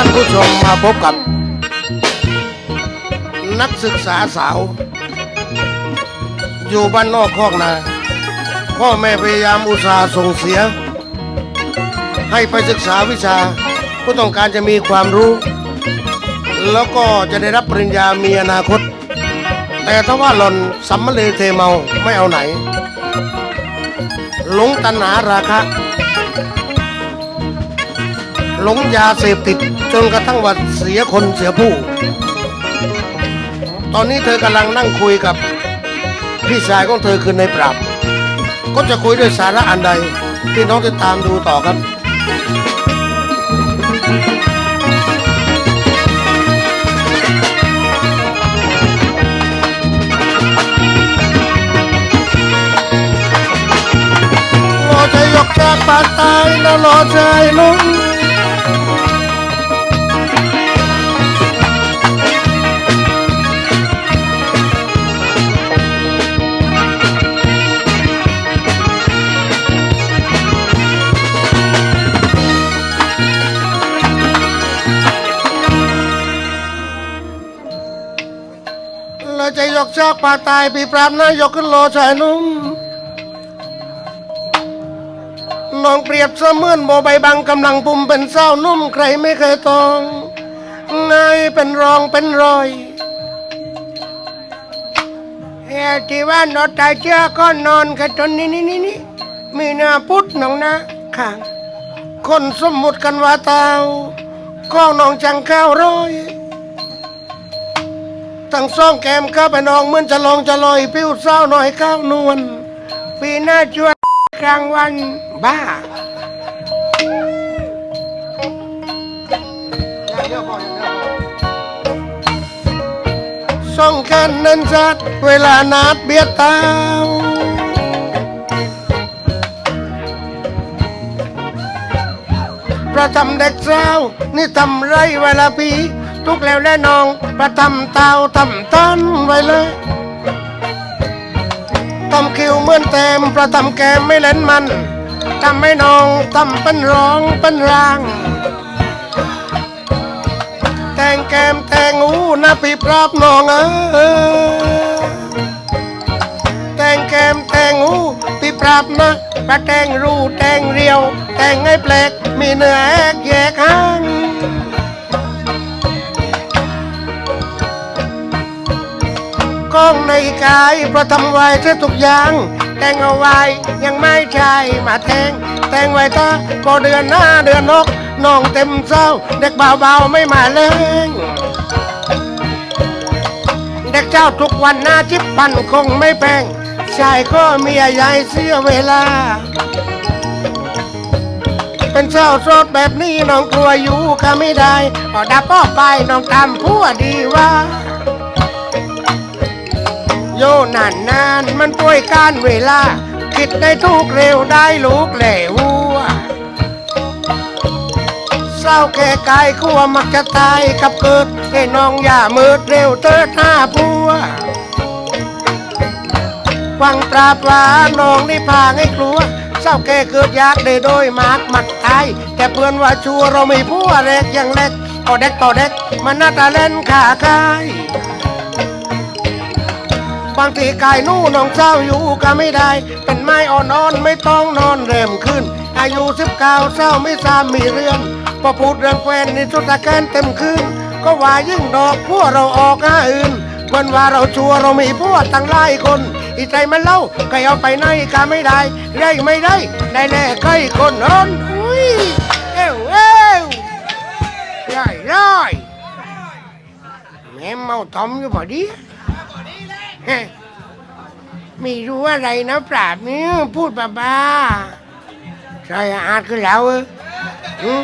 ท่านผู้ชมมาพบกับ นักศึกษาสาว อยู่บ้านนอกคอกนาพ่อแม่พยายามอุตส่าห์ส่งเสีย ให้ไปศึกษาวิชาผู้ต้องการจะมีความรู้ แล้วก็จะได้รับปริญญามีอนาคต แต่ถ้าว่าหล่อนสัมมะเลเทเมาไม่เอาไหน หลงตัณหาราคะ หลงยาเสพติดจนกระทั่งว่าเสียคนเสียผู้ ตอนนี้เธอกำลังนั่งคุยกับพี่ชายของเธอคือในปราบ ก็จะคุยด้วยสาระอันใดที่น้องติดตามดูต่อครับรอจะยกจากปาตายแล้วรอใจลุง เราจะยกจากปากตายปีปราบนะยกขึ้นรอชายนุ่มน้องเปรียบเสมือนโบใบบังกำลังปุ่มเป็นเศร้านุ่มใครไม่เคยตองนายเป็นรองเป็นรอยเฮ้ยที่ว่านอตายเชื่อก็นอนกันจนนี่นี่นี่นี่มีหน้าพุทธน้องนะข้างคนสมมุติกันว่าเตาก็น้องจังข้าวร้อย ตั้งซ่องแกมข้าไปนองเหมือนจะลองจะลอยปิ้วเศร้าหน่อยข้าวนวลปีหน้าชวยกลางวันบ้าส่องกันนั้นจัดเวลานัดเบียดตาประทำเด็กสานี่ทำไรเวลาปี ทุกแล้วและน้อง ประทำเตาทำตันไว้เลยทำคิวเหมือนเต็มประทำแกมไม่เล่นมันทำให้น้องทำเป็นร้องเป็นร่าง แต่งแกมแต่งหูนะพี่ปราบน้องเออแต่งแกมแต่งหูพี่ปราบนะประแต่งรูแต่งเรียว แต่งให้แปลกมีเนื้อแอกแยกหาง กล้องในกายประทำไว้เสียทุกอย่างแต่งเอาไว้ยังไม่ใช่มาแทง แต่งไว้ตาพอเดือนหน้าเดือนนกน้องเต็มเศร้า เด็กเบาๆไม่มาเล่งเด็กเจ้าทุกวันหน้าชิบพันคงไม่แพงชายก็เมียใหญ่เสียเวลา เป็นเศร้าโสดแบบนี้น้องกลัวอยู่ก็ไม่ได้พอดับป้อไปน้องตามผัวดีว่า โยนานนานมันป่วยการเวลา คิดได้ทุกเร็วได้ลูกแหล่หัวเศร้าแก่กายกลัวมักจะตายกับเกิดให้น้องอย่ามืดเร็วเติดหน้าผัวฟังตราบว่าน้องนี่พาให้กลัวเศร้าแก่เกิดยากได้โดยมากมักตายแต่เพื่อนว่าชัวเราไม่ผัวเล็กยังเล็กก็เด็กต่อเด็กมันน่าตาเล่นขาคาย บางทีกายนู่น้องเศร้าอยู่ก็ไม่ได้ เป็นไม้อ่อนๆไม่ต้องนอนเริ่มขึ้น อายุสิบเก้าเศร้าไม่ทราบมีเรื่องพอพูดเรื่องแฟนนี่สุดตะแกนเต็มคืนก็ว่ายิ่งดอกพวกเราออกหาอื่นวันว่าเราชัวเรามีพวกตั้งหลายคน อีใจมันเล่าใครเอาไปไหนก็ไม่ได้ได้ไม่ได้ได้แน่ใครคนนั้นอุ้ยเอ้วเอ้วร้อยร้แม่เมาต้มอยู่พอดีเฮ้ย ไม่รู้อะไรนะปราบนี้พูดบ้าๆใช่อาร์ตคือแล้วเออ